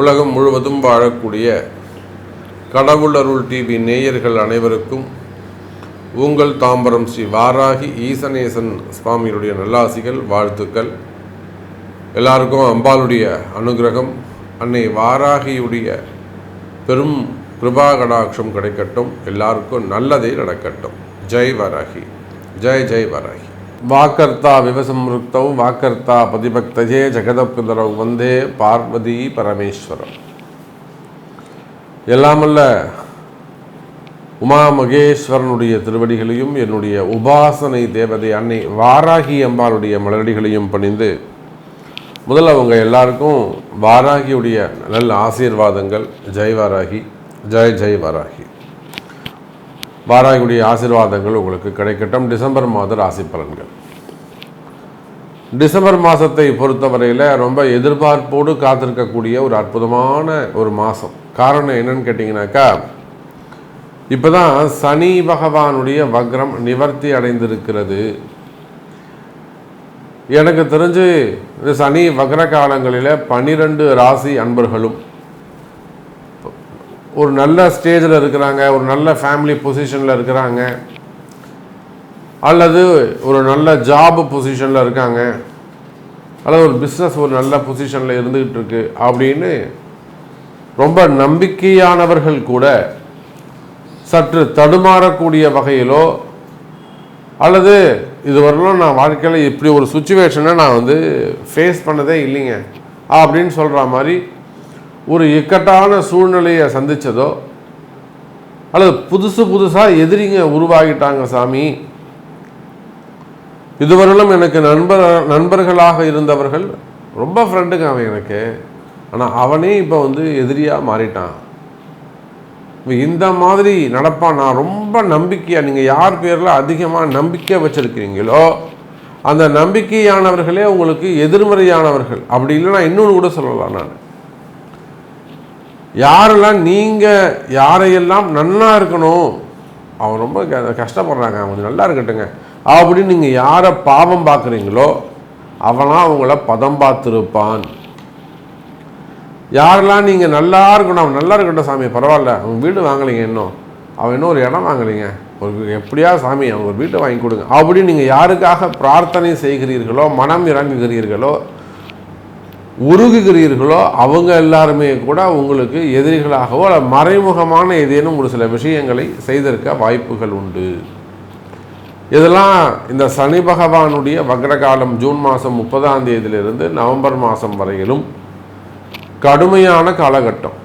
உலகம் முழுவதும் வாழக்கூடிய கடவுள் அருள் டிவி நேயர்கள் அனைவருக்கும் உங்கள் தாம்பரம் ஸ்ரீ வாராகி ஈசனேசன் சுவாமிகளுடைய நல்லாசிகள் வாழ்த்துக்கள். எல்லாருக்கும் அம்பாளுடைய அனுகிரகம். அன்னை வாராகியுடைய பெரும் கிருபா கடாட்சம் கிடைக்கட்டும். எல்லாருக்கும் நல்லதே நடக்கட்டும். ஜெய் வாராகி. ஜெய் ஜெய் வாராகி. வாக்கர்த்தா விவசம்ருக்தௌ வாக்கர்த்தா பதிபக்தஜே ஜெகதப்புதரவ் வந்தே பார்வதி பரமேஸ்வரம். எல்லாமல்ல உமா மகேஸ்வரனுடைய திருவடிகளையும் என்னுடைய உபாசனை தேவதை அன்னை வாராகி அம்பாளுடைய மலரடிகளையும் பணிந்து முதல்ல அவங்க எல்லாருக்கும் வாராகியுடைய நல்ல ஆசீர்வாதங்கள். ஜெய் வாராகி ஜெய் ஜெய் வாராகி. வாராகியுடைய ஆசீர்வாதங்கள் உங்களுக்கு கிடைக்கட்டும். டிசம்பர் மாத ராசி பலன்கள். டிசம்பர் மாதத்தை பொறுத்தவரையில் ரொம்ப எதிர்பார்ப்போடு காத்திருக்கக்கூடிய ஒரு அற்புதமான ஒரு மாதம் காரணம் என்னன்னு கேட்டிங்கனாக்கா இப்போ தான் சனி பகவானுடைய வக்ரம் நிவர்த்தி அடைந்திருக்கிறது. எனக்கு தெரிஞ்சு இந்த சனி வக்ர காலங்களில் பன்னிரெண்டு ராசி அன்பர்களும் ஒரு நல்ல ஸ்டேஜில் இருக்கிறாங்க ஒரு நல்ல ஃபேமிலி பொசிஷனில் இருக்கிறாங்க அல்லது ஒரு நல்ல ஜாப் பொசிஷனில் இருக்காங்க அல்லது ஒரு பிஸ்னஸ் ஒரு நல்ல பொசிஷனில் இருந்துக்கிட்டு இருக்கு அப்படின்னு ரொம்ப நம்பிக்கையானவர்கள் கூட சற்று தடுமாறக்கூடிய வகையிலோ அல்லது இதுவரையிலும் நான் வாழ்க்கையில் இப்படி ஒரு சுச்சுவேஷனை நான் வந்து ஃபேஸ் பண்ணதே இல்லைங்க அப்படின்னு சொல்கிற மாதிரி ஒரு இக்கட்டான சூழ்நிலையை சந்தித்ததோ அல்லது புதுசு புதுசாக எதிரிங்க உருவாகிட்டாங்க சாமி. இதுவரையிலும் எனக்கு நண்பர் நண்பர்களாக இருந்தவர்கள் ரொம்ப ஃப்ரெண்டுங்க அவன் எனக்கு. ஆனால் அவனே இப்போ வந்து எதிரியாக மாறிட்டான். இந்த மாதிரி நடப்பான் நான் ரொம்ப நம்பிக்கையாக நீங்கள் யார் பேரில் அதிகமாக நம்பிக்கை வச்சுருக்கிறீங்களோ அந்த நம்பிக்கையானவர்களே உங்களுக்கு எதிர்மறையானவர்கள். அப்படி இல்லைன்னா இன்னொன்று கூட சொல்லலாம் நான். யாரெல்லாம் நீங்கள் யாரையெல்லாம் நல்லா இருக்கணும் அவன் ரொம்ப க- கஷ்டப்படுறாங்க அவன் கொஞ்சம் நல்லா இருக்கட்டுங்க அப்படின்னு நீங்கள் யாரை பாவம் பார்க்குறீங்களோ அவனாம் அவங்கள பதம் பார்த்துருப்பான். யாரெல்லாம் நீங்கள் நல்லா இருக்கணும் அவன் நல்லா இருக்கட்டும் சாமி பரவாயில்ல அவன் வீடு வாங்கலைங்க இன்னும். அவன் இன்னும் ஒரு இடம் வாங்கலைங்க. ஒரு எப்படியா சாமி அவங்க ஒரு வீட்டை வாங்கி கொடுங்க. அப்படின்னு நீங்கள் யாருக்காக பிரார்த்தனை செய்கிறீர்களோ மனம் இறங்குகிறீர்களோ உருகுகிறீர்களோ அவங்க எல்லாருமே கூட உங்களுக்கு எதிரிகளாகவோ அல்ல மறைமுகமான ஏதேனும் ஒரு சில விஷயங்களை செய்திருக்க வாய்ப்புகள் உண்டு. இதெல்லாம் இந்த சனி பகவானுடைய வக்ரகாலம் ஜூன் மாதம் முப்பதாம் தேதியிலிருந்து நவம்பர் மாதம் வரையிலும் கடுமையான காலகட்டம்.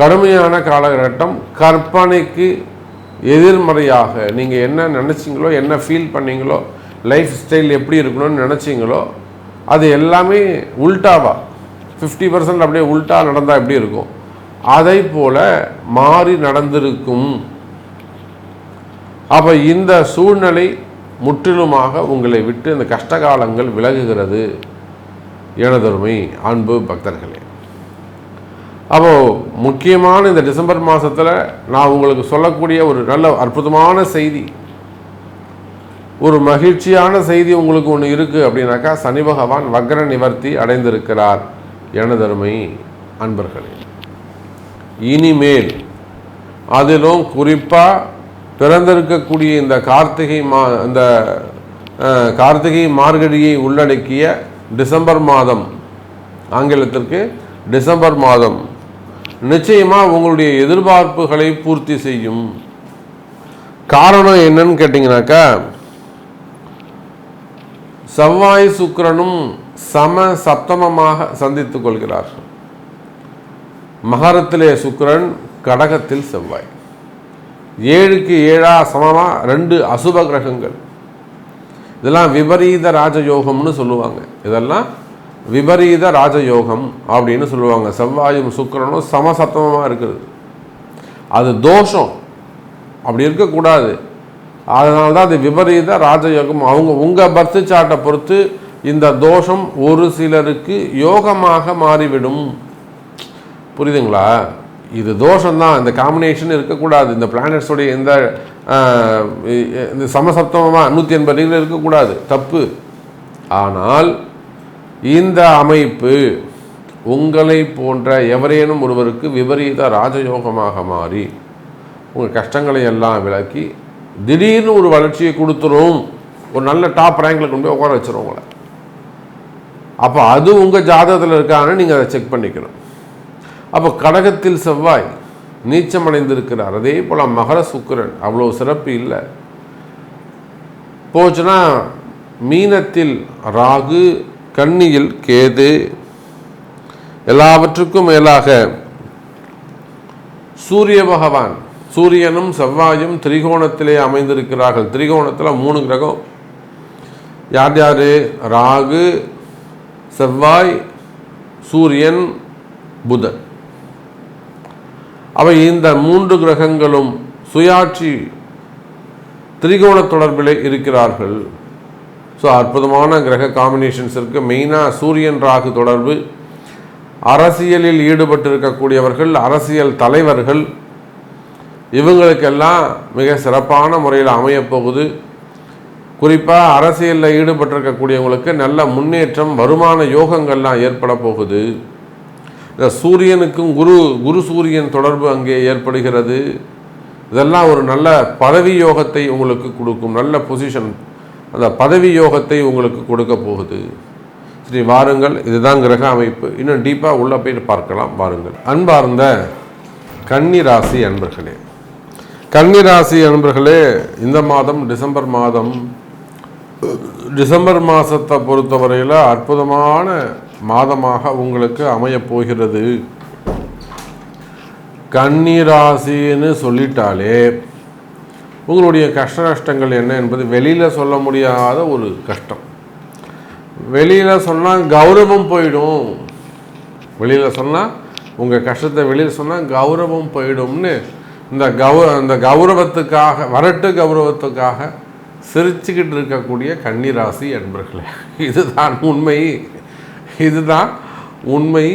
கடுமையான காலகட்டம். கற்பனைக்கு எதிர்மறையாக நீங்கள் என்ன நினச்சிங்களோ என்ன ஃபீல் பண்ணீங்களோ லைஃப் ஸ்டைல் எப்படி இருக்கணும்னு நினச்சிங்களோ அது எல்லாமே உல்டாவா. ஃபிஃப்டி பர்சன்ட் அப்படியே உல்டா நடந்தால் எப்படி இருக்கும்? அதை போல மாறி நடந்திருக்கும். அப்போ இந்த சூழ்நிலை முற்றிலுமாக உங்களை விட்டு இந்த கஷ்டகாலங்கள் விலகுகிறது. எனதருமை அன்பு பக்தர்களே. அப்போ முக்கியமான இந்த டிசம்பர் மாதத்தில் நான் உங்களுக்கு சொல்லக்கூடிய ஒரு நல்ல அற்புதமான செய்தி. ஒரு மகிழ்ச்சியான செய்தி உங்களுக்கு ஒன்று இருக்குது அப்படின்னாக்கா சனி பகவான் வக்ர நிவர்த்தி அடைந்திருக்கிறார். எனதருமை அன்பர்களே இனிமேல் அதிலும் குறிப்பாக பிறந்திருக்கக்கூடிய இந்த கார்த்திகை மா இந்த கார்த்திகை மார்கழியை உள்ளடக்கிய டிசம்பர் மாதம் ஆங்கிலத்திற்கு டிசம்பர் மாதம் நிச்சயமாக உங்களுடைய எதிர்பார்ப்புகளை பூர்த்தி செய்யும். காரணம் என்னன்னு கேட்டிங்கனாக்கா செவ்வாய் சுக்கிரனும் சம சப்தமமாக சந்தித்துக் கொள்கிறார்கள் மகரத்திலே சுக்கிரன் கடகத்தில் செவ்வாய். ஏழுக்கு ஏழா சமமாக ரெண்டு அசுப கிரகங்கள். இதெல்லாம் விபரீத ராஜயோகம்னு சொல்லுவாங்க. இதெல்லாம் விபரீத ராஜயோகம் அப்படின்னு சொல்லுவாங்க. செவ்வாயும் சுக்கிரனும் சமசத்தமமாக இருக்குது. அது தோஷம். அப்படி இருக்கக்கூடாது. அதனால தான் அது விபரீத ராஜயோகம். அவங்க உங்கள் பர்த் சார்ட்டை பொறுத்து இந்த தோஷம் ஒரு சிலருக்கு யோகமாக மாறிவிடும். புரியுதுங்களா? இது தோஷம்தான். இந்த காம்பினேஷன் இருக்கக்கூடாது. இந்த பிளானட்ஸோடைய இந்த இந்த சமசப்தமாக நூற்றி எண்பது டிகிரி இருக்கக்கூடாது. தப்பு. ஆனால் இந்த அமைப்பு உங்களை போன்ற எவரேனும் ஒருவருக்கு விபரீத ராஜயோகமாக மாறி உங்கள் கஷ்டங்களை எல்லாம் விளக்கி திடீர்னு ஒரு வளர்ச்சியை கொடுத்துரும். ஒரு நல்ல டாப் ரேங்கில் கொண்டு போய் உட்கார வச்சிரும் உங்களை. அப்போ அது உங்கள் ஜாதகத்தில் இருக்கான்னு நீங்கள் அதை செக் பண்ணிக்கணும். அப்போ கடகத்தில் செவ்வாய் நீச்சம் அடைந்திருக்கிறார் அதே போல் மகர சுக்கிரன் அவ்வளோ சிறப்பு இல்லை. போச்சுன்னா மீனத்தில் ராகு கன்னியில் கேது எல்லாவற்றுக்கும் மேலாக சூரிய பகவான் சூரியனும் செவ்வாயும் திரிகோணத்திலே அமைந்திருக்கிறார்கள். திரிகோணத்தில் மூணு கிரகம். யார் யார்? ராகு செவ்வாய் சூரியன் புதன். அவை இந்த மூன்று கிரகங்களும் சுயாட்சி திரிகோண தொடர்பில் இருக்கிறார்கள். ஸோ அற்புதமான கிரக காம்பினேஷன்ஸ் இருக்குது மெயினாக சூரியன் ராகு தொடர்பு. அரசியலில் ஈடுபட்டிருக்கக்கூடியவர்கள் அரசியல் தலைவர்கள் இவங்களுக்கெல்லாம் மிக சிறப்பான முறையில் அமையப்போகுது குறிப்பாக அரசியலில் ஈடுபட்டிருக்கக்கூடியவங்களுக்கு நல்ல முன்னேற்றம் வருமான யோகங்கள்லாம் ஏற்பட போகுது. இந்த சூரியனுக்கும் குரு குரு சூரியன் தொடர்பு அங்கே ஏற்படுகிறது. இதெல்லாம் ஒரு நல்ல பதவி யோகத்தை உங்களுக்கு கொடுக்கும் நல்ல பொசிஷன் அந்த பதவி யோகத்தை உங்களுக்கு கொடுக்க போகுது. சரி வாருங்கள் இதுதான் கிரக அமைப்பு. இன்னும் டீப்பாக உள்ளே போயிட்டு பார்க்கலாம் வாருங்கள். அன்பார்ந்த கன்னி ராசி அன்பர்களே கன்னி ராசி அன்பர்களே இந்த மாதம் டிசம்பர் மாதம் டிசம்பர் மாதத்தை பொறுத்தவரையில் அற்புதமான மாதமாக உங்களுக்கு அமையப் போகிறது. கன்னிராசின்னு சொல்லிட்டாலே உங்களுடைய கஷ்ட நஷ்டங்கள் என்ன என்பது வெளியில் சொல்ல முடியாத ஒரு கஷ்டம். வெளியில் சொன்னால் கௌரவம் போயிடும். வெளியில் சொன்னால் உங்கள் கஷ்டத்தை வெளியில் சொன்னால் கௌரவம் போயிடும்னு இந்த கௌ இந்த கௌரவத்துக்காக வரட்டு கௌரவத்துக்காக சிரிச்சுக்கிட்டு இருக்கக்கூடிய கன்னிராசி அன்பர்களே இதுதான் உண்மை. இதுதான் உண்மை.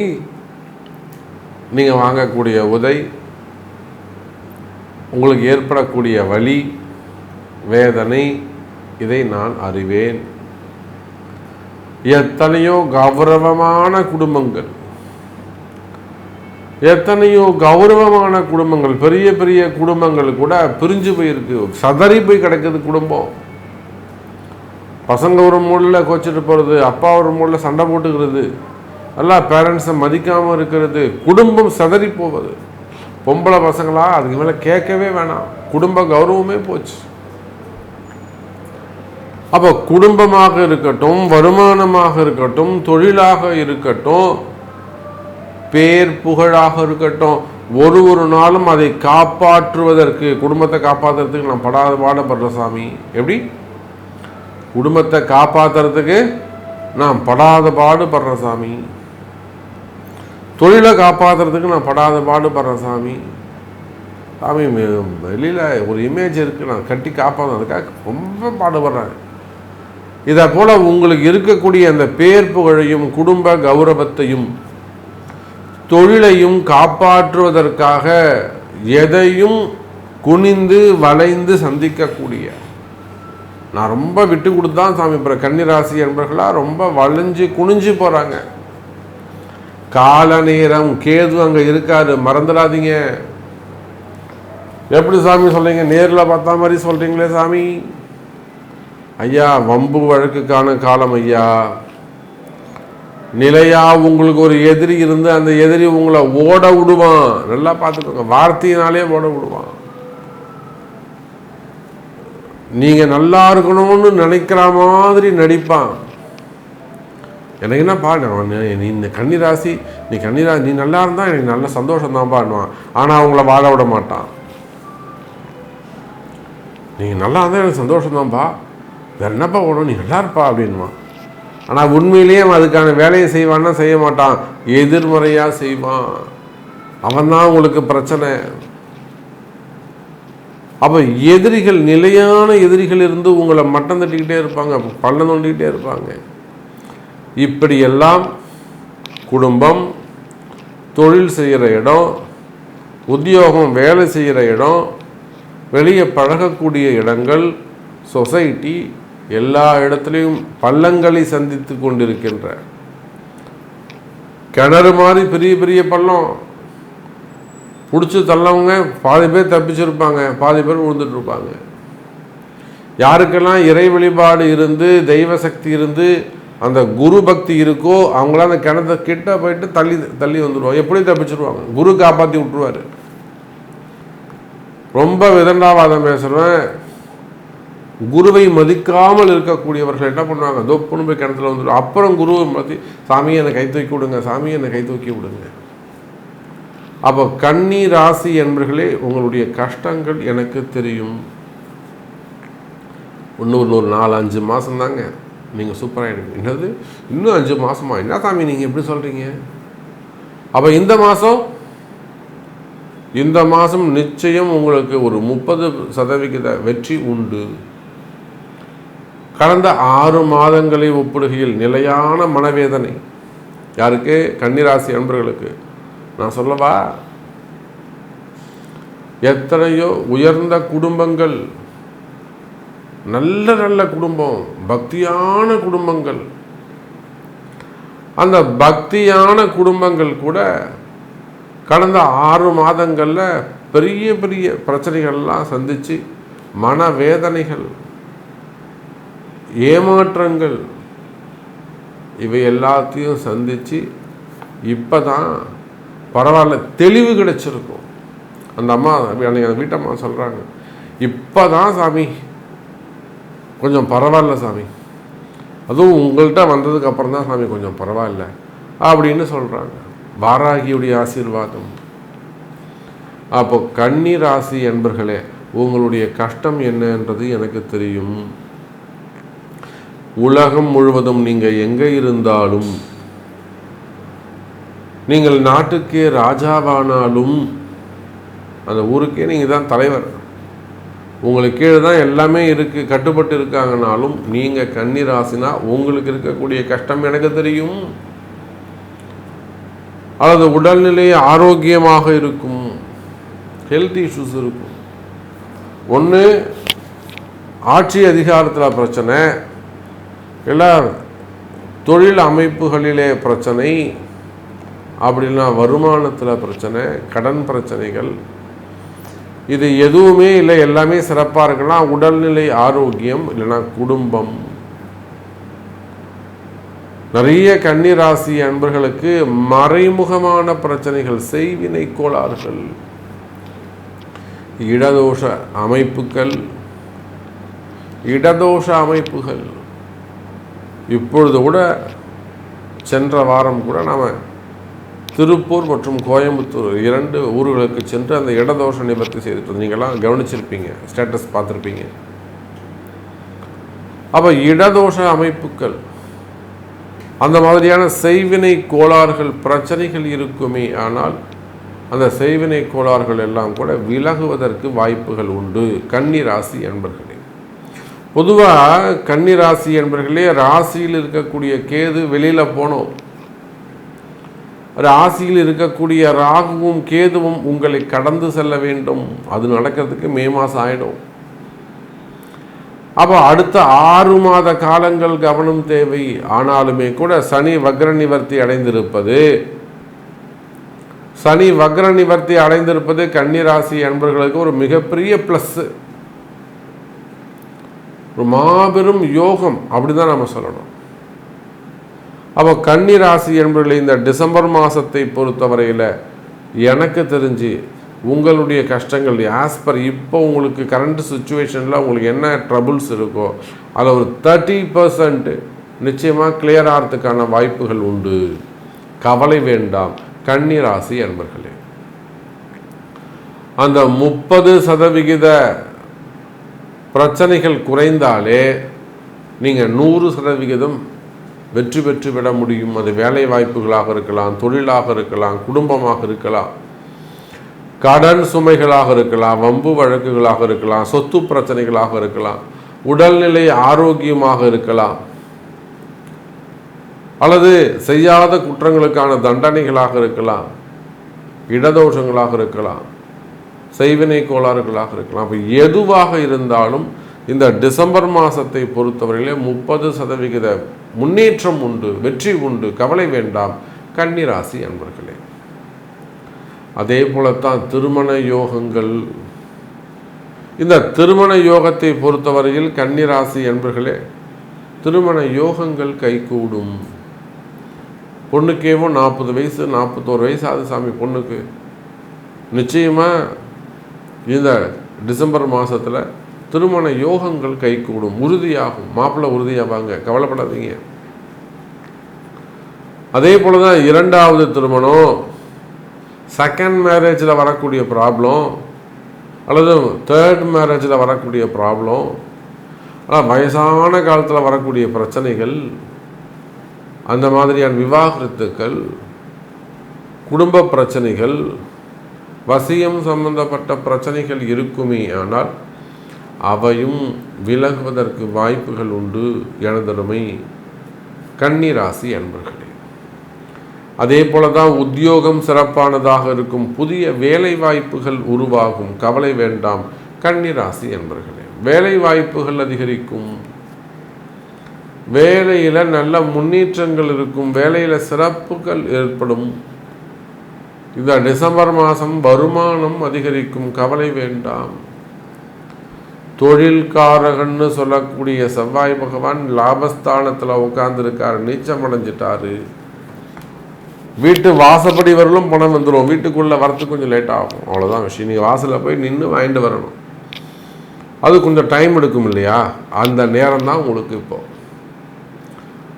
நீங்கள் வாங்கக்கூடிய உதை உங்களுக்கு ஏற்படக்கூடிய வலி வேதனை இதை நான் அறிவேன். எத்தனையோ கௌரவமான குடும்பங்கள் எத்தனையோ கௌரவமான குடும்பங்கள் பெரிய பெரிய குடும்பங்கள் கூட பிரிஞ்சு போயிருக்கு. சதறி போய் கிடக்குது குடும்பம். பசங்க ஒரு மூடில் கோச்சிட்டு போகிறது அப்பா ஒரு மூடில் சண்டை போட்டுக்கிறது எல்லாம் பேரண்ட்ஸை மதிக்காமல் இருக்கிறது குடும்பம் சதறி போவது. பொம்பளை பசங்களா அதுக்கு மேலே கேட்கவே வேணாம். குடும்ப கௌரவமே போச்சு. அப்போ குடும்பமாக இருக்கட்டும் வருமானமாக இருக்கட்டும் தொழிலாக இருக்கட்டும் பேர் புகழாக இருக்கட்டும் ஒரு ஒரு நாளும் அதை காப்பாற்றுவதற்கு குடும்பத்தை காப்பாற்றுறதுக்கு நான் படாத பாடுபடுற சாமி எப்படி? குடும்பத்தை காப்பாற்றுறதுக்கு நான் படாத பாடுபடுற சாமி தொழிலை காப்பாற்றுறதுக்கு நான் படாத பாடுபடுறேன் சாமி சாமி வெளியில் ஒரு இமேஜ் இருக்குது நான் கட்டி காப்பாற்றுறதுக்காக ரொம்ப பாடுபடுறேன். இதை போல் உங்களுக்கு இருக்கக்கூடிய அந்த பேர் புகழையும் குடும்ப கௌரவத்தையும் தொழிலையும் காப்பாற்றுவதற்காக எதையும் குனிந்து வளைந்து சந்திக்கக்கூடிய. நான் ரொம்ப விட்டு கொடுத்தான் சாமி இப்போ கன்னிராசி என்பர்களாக ரொம்ப வளைஞ்சு குனிஞ்சு போகிறாங்க கால நேரம் கேது அங்கே இருக்காரு மறந்துடாதீங்க. எப்படி சாமி சொல்கிறீங்க நேரில் பார்த்தா மாதிரி சொல்கிறீங்களே சாமி. ஐயா வம்பு வழக்குக்கான காலம் ஐயா. நிலையா உங்களுக்கு ஒரு எதிரி இருந்து அந்த எதிரி உங்களை ஓட விடுவான். நல்லா பார்த்துக்கோங்க. வார்த்தையினாலே ஓட விடுவான். நீங்க நல்லா இருக்கணும்னு நினைக்கிற மாதிரி நடிப்பான். எனக்கு என்ன பாடு? நீ இந்த கன்னிராசி நீ கன்னிரா நீ நல்லா இருந்தால் எனக்கு நல்ல சந்தோஷம் தான் பாடுவான் ஆனால் அவங்கள வாழ விட மாட்டான். நீங்கள் நல்லா இருந்தால் எனக்கு சந்தோஷம் தான்ப்பா வேறு என்னப்பா ஓடும் நீ நல்லா இருப்பா அப்படின்வான் ஆனால் உண்மையிலேயே அவன் அதுக்கான வேலையை செய்வான்னா செய்ய மாட்டான். எதிர்மறையாக செய்வான். அவன் தான் உங்களுக்கு பிரச்சனை. அப்போ எதிரிகள் நிலையான எதிரிகள் இருந்து உங்களை மட்டம் தட்டிக்கிட்டே இருப்பாங்க பள்ளம் தோண்டிக்கிட்டே இருப்பாங்க. இப்படியெல்லாம் குடும்பம் தொழில் செய்கிற இடம் உத்தியோகம் வேலை செய்கிற இடம் வெளியே பழகக்கூடிய இடங்கள் சொசைட்டி எல்லா இடத்துலையும் பள்ளங்களை சந்தித்து கொண்டிருக்கின்ற கிணறு மாதிரி பெரிய பெரிய பள்ளம். பிடிச்சி தள்ளவங்க பாதி பேர் தப்பிச்சிருப்பாங்க பாதி பேர் விழுந்துட்டு இருப்பாங்க யாருக்கெல்லாம் இறை வழிபாடு இருந்து தெய்வ சக்தி இருந்து அந்த குரு பக்தி இருக்கோ அவங்களாம் அந்த கிணத்த கிட்ட போயிட்டு தள்ளி தள்ளி வந்துடுவாங்க எப்படி தப்பிச்சிருவாங்க. குரு காப்பாற்றி விட்டுருவார். ரொம்ப விதண்டாவாதம் பேசுகிறேன் குருவை மதிக்காமல் இருக்கக்கூடியவர்கள் என்ன பண்ணுவாங்க? தொப்புன்னு போய் கிணத்துல வந்துடும். அப்புறம் குருவை மதி சாமியை என்னை கை தூக்கி விடுங்க சாமியை என்னை கை தூக்கி விடுங்க. அப்போ கன்னி ராசி என்பர்களே உங்களுடைய கஷ்டங்கள் எனக்கு தெரியும். இன்னும் ஒரு நாலு அஞ்சு மாதம் தாங்க. நீங்கள் சூப்பராகிடுங்க என்னது? இன்னும் அஞ்சு மாதமா என்ன சாமி நீங்கள் எப்படி சொல்கிறீங்க அப்போ இந்த மாதம் இந்த மாதம் நிச்சயம் உங்களுக்கு ஒரு முப்பது சதவிகித வெற்றி உண்டு. கடந்த ஆறு மாதங்களை ஒப்பிடுகையில் நிலையான மனவேதனை. யாருக்கு? கன்னிராசி அன்பர்களுக்கு. நான் சொல்லவா? எத்தனையோ உயர்ந்த குடும்பங்கள் நல்ல நல்ல குடும்பம் பக்தியான குடும்பங்கள். அந்த பக்தியான குடும்பங்கள் கூட கடந்த ஆறு மாதங்களில் பெரிய பெரிய பிரச்சனைகள்லாம் சந்தித்து மனவேதனைகள் ஏமாற்றங்கள். இவை எல்லாத்தையும் சந்தித்து இப்போ தான் பரவாயில்ல தெளிவு கிடைச்சிருக்கும். அந்த அம்மா அன்னைக்கு அந்த வீட்டம்மா சொல்கிறாங்க இப்போ தான் சாமி கொஞ்சம் பரவாயில்ல சாமி. அதுவும் உங்கள்கிட்ட வந்ததுக்கு அப்புறம் தான் சாமி கொஞ்சம் பரவாயில்ல. அப்படின்னு சொல்கிறாங்க வாராகியுடைய ஆசீர்வாதம். அப்போ கன்னி ராசி என்பர்களே உங்களுடைய கஷ்டம் என்னன்றது எனக்கு தெரியும். உலகம் முழுவதும் நீங்கள் எங்கே இருந்தாலும் நீங்கள் நாட்டுக்கே ராஜாவானாலும் அந்த ஊருக்கே நீங்கள் தான் தலைவர். உங்களுக்கு கீழே தான் எல்லாமே இருக்குது கட்டுப்பட்டு இருக்காங்கனாலும் நீங்கள் கன்னி ராசினா உங்களுக்கு இருக்கக்கூடிய கஷ்டம் எனக்கு தெரியும். அல்லது உடல்நிலை ஆரோக்கியமாக இருக்கும் ஹெல்த் இஷ்யூஸ் இருக்கும். ஒன்று ஆட்சி அதிகாரத்தில் பிரச்சனை இல்லை தொழில் அமைப்புகளிலே பிரச்சனை அப்படின்னா வருமானத்தில் பிரச்சனை கடன் பிரச்சனைகள் இது எதுவுமே இல்லை எல்லாமே சிறப்பாக இருக்குன்னா உடல்நிலை ஆரோக்கியம் இல்லைன்னா குடும்பம். நிறைய கன்னிராசி அன்பர்களுக்கு மறைமுகமான பிரச்சனைகள் செய்வினை கோளாறுகள். இடதோஷ அமைப்புகள் இடதோஷ அமைப்புகள். இப்பொழுது கூட சென்ற வாரம் கூட நாம் திருப்பூர் மற்றும் கோயம்புத்தூர் இரண்டு ஊர்களுக்கு சென்று அந்த இடதோஷ நிவர்த்தி செய்துட்டு நீங்களாம் கவனிச்சிருப்பீங்க ஸ்டேட்டஸ் பார்த்துருப்பீங்க. அப்போ இடதோஷ அமைப்புகள் அந்த மாதிரியான செய்வினை கோளாறுகள் பிரச்சனைகள் இருக்குமே ஆனால் அந்த செய்வினை கோளாறுகள் எல்லாம் கூட விலகுவதற்கு வாய்ப்புகள் உண்டு. கன்னி ராசி என்பர்கள் பொதுவாக கன்னி ராசி என்பர்களே ராசியில் இருக்கக்கூடிய கேது வெளியில் போனோம். ராசியில் இருக்கக்கூடிய ராகுவும் கேதுவும் உங்களை கடந்து செல்ல வேண்டும். அது நடக்கிறதுக்கு மே மாதம் ஆகிடும் அப்போ அடுத்த ஆறு மாத காலங்கள் கவனம் தேவை. ஆனாலுமே கூட சனி வக்ர நிவர்த்தி அடைந்திருப்பது சனி வக்ர நிவர்த்தி அடைந்திருப்பது கன்னிராசி அன்பர்களுக்கு ஒரு மிகப்பெரிய ப்ளஸ்ஸு ஒரு மாபெரும் யோகம் அப்படிதான் நம்ம சொல்லணும். அப்போ கன்னி ராசி என்பவர்களை இந்த டிசம்பர் மாதத்தை பொறுத்தவரையில் எனக்கு தெரிஞ்சு உங்களுடைய கஷ்டங்கள் ஆஸ் பர் இப்போ உங்களுக்கு கரண்ட் சுச்சுவேஷனில் உங்களுக்கு என்ன ட்ரபுள்ஸ் இருக்கோ அதில் ஒரு தேர்ட்டி பர்சன்ட் நிச்சயமாக கிளியர் ஆகிறதுக்கான வாய்ப்புகள் உண்டு. கவலை வேண்டாம் கன்னி ராசி என்பர்களே. அந்த முப்பது சதவிகித பிரச்சனைகள் குறைந்தாலே நீங்கள் நூறு சதவிகிதம் வெற்றி பெற்று விட முடியும். அது வேலை வாய்ப்புகளாக இருக்கலாம் தொழிலாக இருக்கலாம் குடும்பமாக இருக்கலாம் கடன் சுமைகளாக இருக்கலாம் வம்பு வழக்குகளாக இருக்கலாம் சொத்து பிரச்சனைகளாக இருக்கலாம் உடல்நிலை ஆரோக்கியமாக இருக்கலாம் அல்லது செய்யாத குற்றங்களுக்கான தண்டனைகளாக இருக்கலாம் இடதோஷங்களாக இருக்கலாம். செய்வினை கோளாறுகளாக இருக்கலாம். அப்போ எதுவாக இருந்தாலும் இந்த டிசம்பர் மாதத்தை பொறுத்தவரையிலே முப்பது சதவிகித முன்னேற்றம் உண்டு வெற்றி உண்டு கவலை வேண்டாம் கன்னிராசி அன்பர்களே. அதே போலத்தான் திருமண யோகங்கள். இந்த திருமண யோகத்தை பொறுத்தவரையில் கன்னிராசி என்பர்களே திருமண யோகங்கள் கைகூடும். பொண்ணுக்கேவும் நாற்பது வயசு நாற்பத்தோரு வயசு ஆகுது சாமி பொண்ணுக்கு. நிச்சயமாக இந்த டிசம்பர் மாதத்தில் திருமண யோகங்கள் கைகூடும் உறுதியாகும். மாப்பிள்ளை உறுதியாவாங்க கவலைப்படாதீங்க. அதே போல தான் இரண்டாவது திருமணம் செகண்ட் மேரேஜில் வரக்கூடிய ப்ராப்ளம் அல்லது தேர்ட் மேரேஜில் வரக்கூடிய ப்ராப்ளம் ஆனால் வயசான காலத்தில் வரக்கூடிய பிரச்சனைகள் அந்த மாதிரியான விவாகரத்துக்கள் குடும்ப பிரச்சனைகள் வசியம் சம்பந்தப்பட்ட பிரச்சனைகள் இருக்குமே ஆனால் அவையும் விலகுவதற்கு வாய்ப்புகள் உண்டு எனதருமை கன்னிராசி அன்பர்களே. அதே போல தான் உத்தியோகம் சிறப்பானதாக இருக்கும் புதிய வேலை வாய்ப்புகள் உருவாகும் கவலை வேண்டாம் கன்னிராசி அன்பர்களே. வேலை வாய்ப்புகள் அதிகரிக்கும். வேலையில் நல்ல முன்னேற்றங்கள் இருக்கும். வேலையில் சிறப்புகள் ஏற்படும். இந்த டிசம்பர் மாதம் வருமானம் அதிகரிக்கும் கவலை வேண்டாம். தொழில்காரகன்னு சொல்லக்கூடிய செவ்வாய் பகவான் லாபஸ்தானத்தில் உட்காந்துருக்கார் நீச்சம் அடைஞ்சிட்டாரு. வீட்டு வாசப்படி வரலும் பணம் வந்துடும் வீட்டுக்குள்ளே வரத்துக்கு கொஞ்சம் லேட் ஆகும். அவ்வளோதான் விஷயம். நீங்கள் வாசலில் போய் நின்று வாங்கிட்டு வரணும். அது கொஞ்சம் டைம் எடுக்கும் இல்லையா? அந்த நேரம் தான் உங்களுக்கு இப்போ.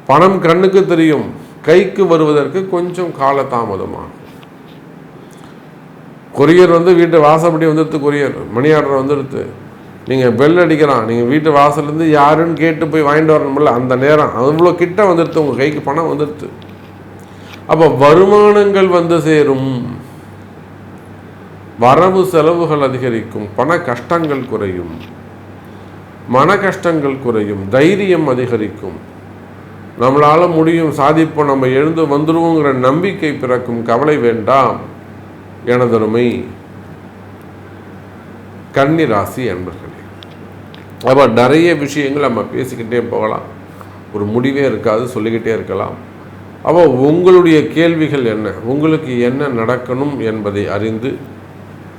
பணம் கண்ணுக்கு தெரியும். கைக்கு வருவதற்கு கொஞ்சம் காலதாமதமாகும். கொரியர் வந்து வீட்டு வாசப்படி வந்துடுது கொரியர். மணி ஆர்டர் வந்துடுது நீங்கள் பெல் அடிக்கிறான் நீங்கள் வீட்டு வாசல்லேருந்து யாருன்னு கேட்டு போய் வாங்கிட்டு வரணும்ல அந்த நேரம். அவ்வளோ கிட்ட வந்துடுது உங்கள் கைக்கு பணம் வந்துடுது அப்போ வருமானங்கள் வந்து சேரும். வரவு செலவுகள் அதிகரிக்கும். பண கஷ்டங்கள் குறையும். மன கஷ்டங்கள் குறையும். தைரியம் அதிகரிக்கும். நம்மளால் முடியும். சாதிப்போம். நம்ம எழுந்து வந்துடுவோங்கிற நம்பிக்கை பிறக்கும். கவலை வேண்டாம். எனதருமை கன்னி ராசி அன்பர்களே. அப்போ நிறைய விஷயங்கள் நம்ம பேசிக்கிட்டே போகலாம். ஒரு முடிவே இருக்காது சொல்லிக்கிட்டே இருக்கலாம். அப்போ உங்களுடைய கேள்விகள் என்ன? உங்களுக்கு என்ன நடக்கணும் என்பதை அறிந்து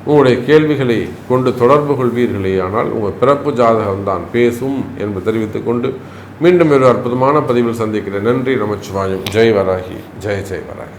உங்களுடைய கேள்விகளை கொண்டு தொடர்பு கொள்வீர்களே. ஆனால் உங்கள் பிறப்பு ஜாதகம்தான் பேசும் என்று தெரிவித்துக் கொண்டு மீண்டும் ஒரு அற்புதமான பதிவில் சந்திக்கிறேன். நன்றி நமச்சிவாயம். ஜெய் வராகி ஜெய் ஜெய் வராகி